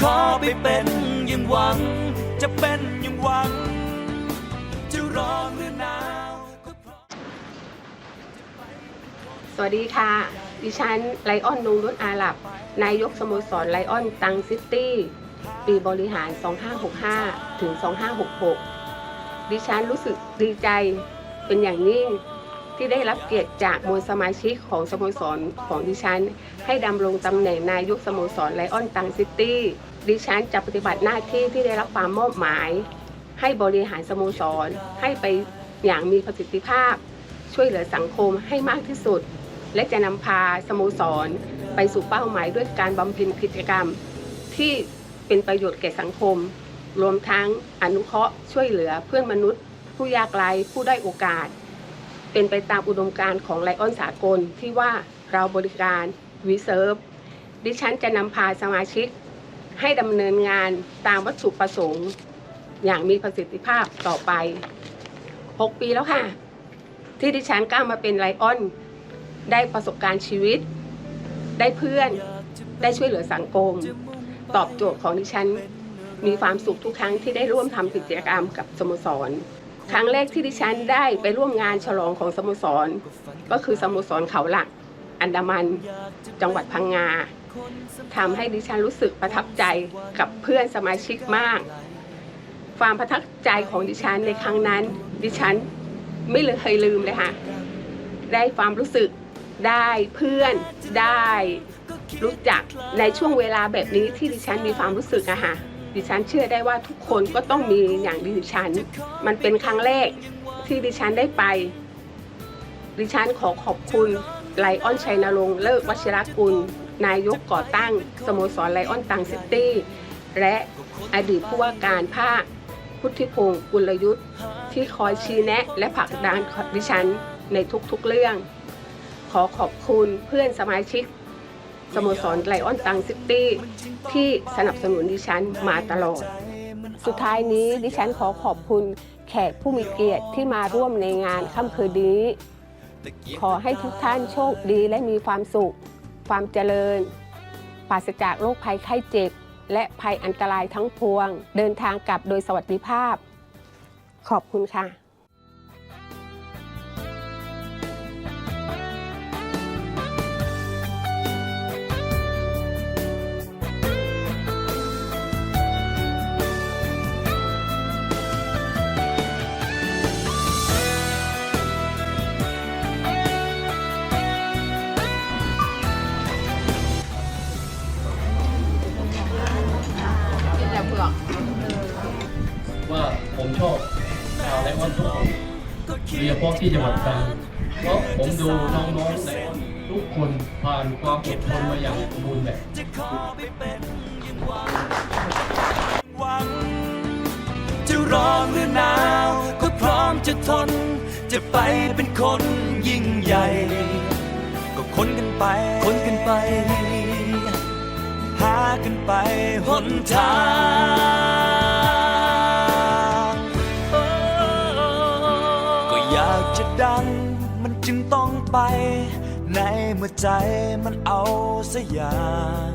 ขอไปเป็นย่างหวัง จะเป็นย่างหวัง จะร้อนหรือหนาวก็พร้อมสวัสดีค่ะ ดิฉันไลออนนงนุชอาหลับ นายกสโมสรไลออนตังซิตี้ ปีบริหาร 2565 ถึง 2566 ดิฉันรู้สึกดีใจเป็นอย่างยิ่ง ที่ได้รับเกียรติจากมวลสมาชิกของสโมสรของดิฉัน ให้ดำรงตำแหน่งนายกสโมสรไลออนตังซิตี้ดิฉันจะปฏิบัติหน้าที่ที่ได้รับความมอบหมาย ให้บริหารสโมสร ให้ไปอย่างมีประสิทธิภาพ ช่วยเหลือสังคมให้มากที่สุด และจะนำพาสโมสร ไปสู่เป้าหมายด้วยการบำเพ็ญกิจกรรม ที่เป็นประโยชน์แก่สังคม รวมทั้งอนุเคราะห์ช่วยเหลือเพื่อนมนุษย์ ผู้ยากไร้ผู้ได้โอกาส เป็นไปตามอุดมการณ์ของไลออนสากลที่ว่าเราบริการวีเซิร์ฟดิฉันจะนำพาสมาชิก ให้ดำเนินงานตามวัตถุประสงค์ อย่างมีประสิทธิภาพต่อไป 6 ปีแล้วค่ะ ที่ดิฉันก้าวมาเป็นไลออน ได้ประสบการณ์ชีวิต ได้เพื่อน ได้ช่วยเหลือสังคม ตอบโจทย์ของดิฉัน มีความสุขทุกครั้งที่ได้ร่วมทำกิจกรรมกับสโมสร ครั้งแรกที่ดิฉันได้ไปร่วมงานฉลองของสโมสร ก็คือสโมสรเขาหลัก อันดามันจังหวัดพังงาทำให้ดิฉันรู้สึกประทับใจกับเพื่อนสมาชิกมาก ความประทับใจของดิฉันในครั้งนั้น ดิฉันไม่เคยลืมเลยค่ะ ได้ความรู้สึกได้เพื่อนได้รู้จักในช่วงเวลาแบบนี้ที่ดิฉันมีความรู้สึกอะค่ะ ดิฉันเชื่อได้ว่าทุกคนก็ต้องมีอย่างดิฉัน มันเป็นครั้งแรกที่ดิฉันได้ไป ดิฉันขอขอบคุณไลออนชัยนรงค์เลิกวชิรกุล นายกก่อตั้ง สโมสรไลออนตังซิตี้ และอดีตผู้ว่าการภาคพุทธิพงศ์กุลยุทธ์ ที่คอยชี้แนะ และผลักดันดิฉันในทุกๆเรื่อง ขอขอบคุณเพื่อนสมาชิก สโมสรไลออนตังซิตี้ที่สนับสนุนดิฉันมาตลอด สุดท้ายนี้ดิฉันขอขอบคุณแขกผู้มีเกียรติที่มาร่วมในงานค่ำคืนนี้ ขอให้ทุกท่านโชคดีและมีความสุข ความเจริญปราศจากโรคภัยไข้เจ็บ และภัยอันตรายทั้งปวง เดินทางกลับโดยสวัสดิภาพ ขอบคุณค่ะ ผมชอบชาวไลออนทุกคนโดยเฉพาะที่จังหวัดตรังเพราะผมดูน้องๆไลออนทุกคนผ่านความอดทนมาอย่างสมบูรณ์แบบจะขอไปเป็นอย่างหวังหวังจะร้อนหรือหนาวก็พร้อมจะทน จะไปเป็นคนยิ่งใหญ่ ก็คนกันไปคนกันไป หากันไปหนทาง มันจึงต้องไป ในเมื่อใจมันเอาสอย่าง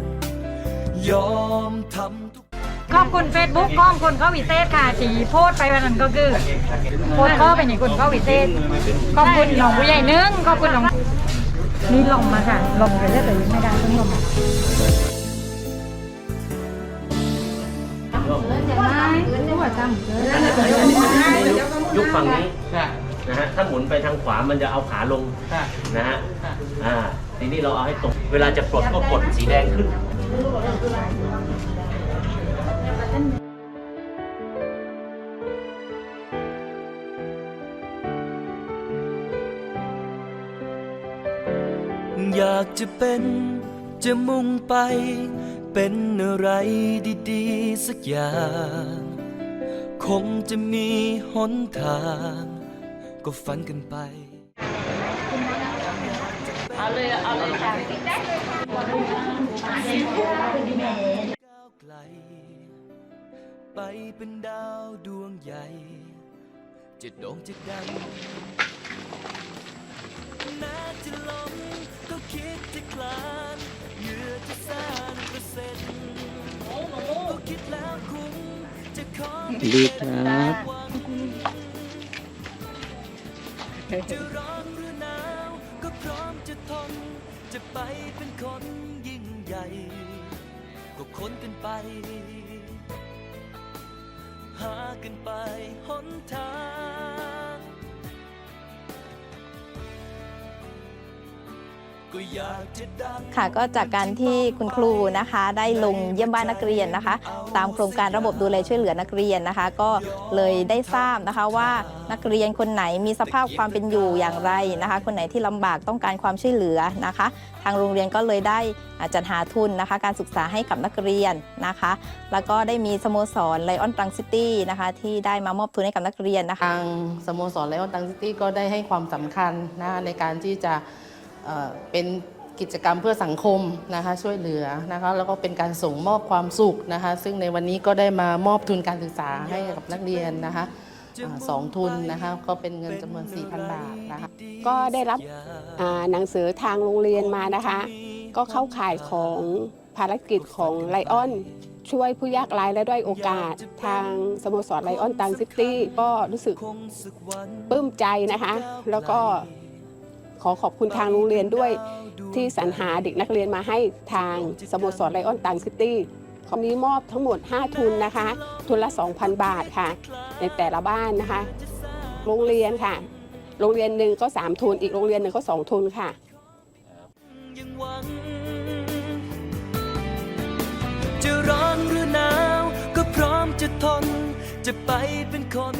ยอมทำทุกขอบคุณเฟซบุ๊กขอบคุณข้อวิเศษค่ะที่โพสต์ไปวันนั้นก็คือโพสต์ข้อเป็นอย่างคุณข้อวิเศษขอบคุณหลวงผู้ใหญ่นึงขอบคุณหลวงนี่ลมมาค่ะลมไปเรื่อยแต่ยังไม่ได้ต้องลมยุคฝั่งนี้ นะฮะถ้าหมุนไปทางขวามันจะเอาขาลงนะฮะอ่าทีนี้เราเอาให้ตรงเวลาจะปลดก็กดสีแดงขึ้นอยากจะเป็นจะมุ่งไป เป็นอะไรดีๆ สักอย่าง คงจะมีหนทาง ก็ฝันกันไป เอาเลยเอาเลยค่ะก้าวไกล ไปเป็นดาวดวงใหญ่ จะโด่งจะดังแม้จะล้มก็คิดจะคลานเหยื่อจะสร้างเปอร์เซ็นต์ดีครับ จะร้อนหรือหนาวก็พร้อมจะทน จะไปเป็นคนยิ่งใหญ่ ก็ค้นกันไป หากันไปหนทาง ค่ะก็จากการที่คุณครูนะคะได้ลงเยี่ยมบ้านนักเรียนนะคะ ตามโครงการระบบดูแลช่วยเหลือนักเรียนนะคะ ก็เลยได้ทราบนะคะว่านักเรียนคนไหนมีสภาพความเป็นอยู่อย่างไรนะคะ คนไหนที่ลำบากต้องการความช่วยเหลือนะคะ ทางโรงเรียนก็เลยได้อ่าจัดหาทุนนะคะ การศึกษาให้กับนักเรียนนะคะ แล้วก็ได้มีสโมสรไลออนตรังซิตี้นะคะที่ได้มามอบทุนให้กับนักเรียนนะคะทางสโมสรไลออนตังซิตี้ก็ได้ให้ความสำคัญนะในการที่จะ เป็นกิจกรรมเพื่อสังคมนะคะช่วยเหลือนะคะแล้วก็เป็นการส่งมอบความสุขนะคะ ซึ่งในวันนี้ก็ได้มามอบทุนการศึกษาให้กับนักเรียนนะคะสองทุนนะคะก็เป็นเงินจำนวน 4,000 บาทนะคะก็ได้รับหนังสือทางโรงเรียนมานะคะ ก็เข้าข่ายของภารกิจของไลออน ช่วยผู้ยากไร้และด้อยโอกาส ทางสโมสรไลออนตังซิตี้ก็รู้สึกปลื้มใจนะคะ แล้วก็ ขอขอบคุณทางโรงเรียนด้วยที่สรรหาเด็กนักเรียนมาให้ทางสโมสรไลออนตังซิตี้คราวนี้มอบทั้งหมด 5 ทุนนะคะ ทุนละ 2,000 บาทค่ะ ในแต่ละบ้านนะคะ โรงเรียนค่ะ โรงเรียนหนึ่งก็ 3 ทุน อีกโรงเรียนหนึ่งก็ 2 ทุนค่ะยังหวังจะร้อนหรือหนาวก็พร้อมจะทนจะไปเป็นคน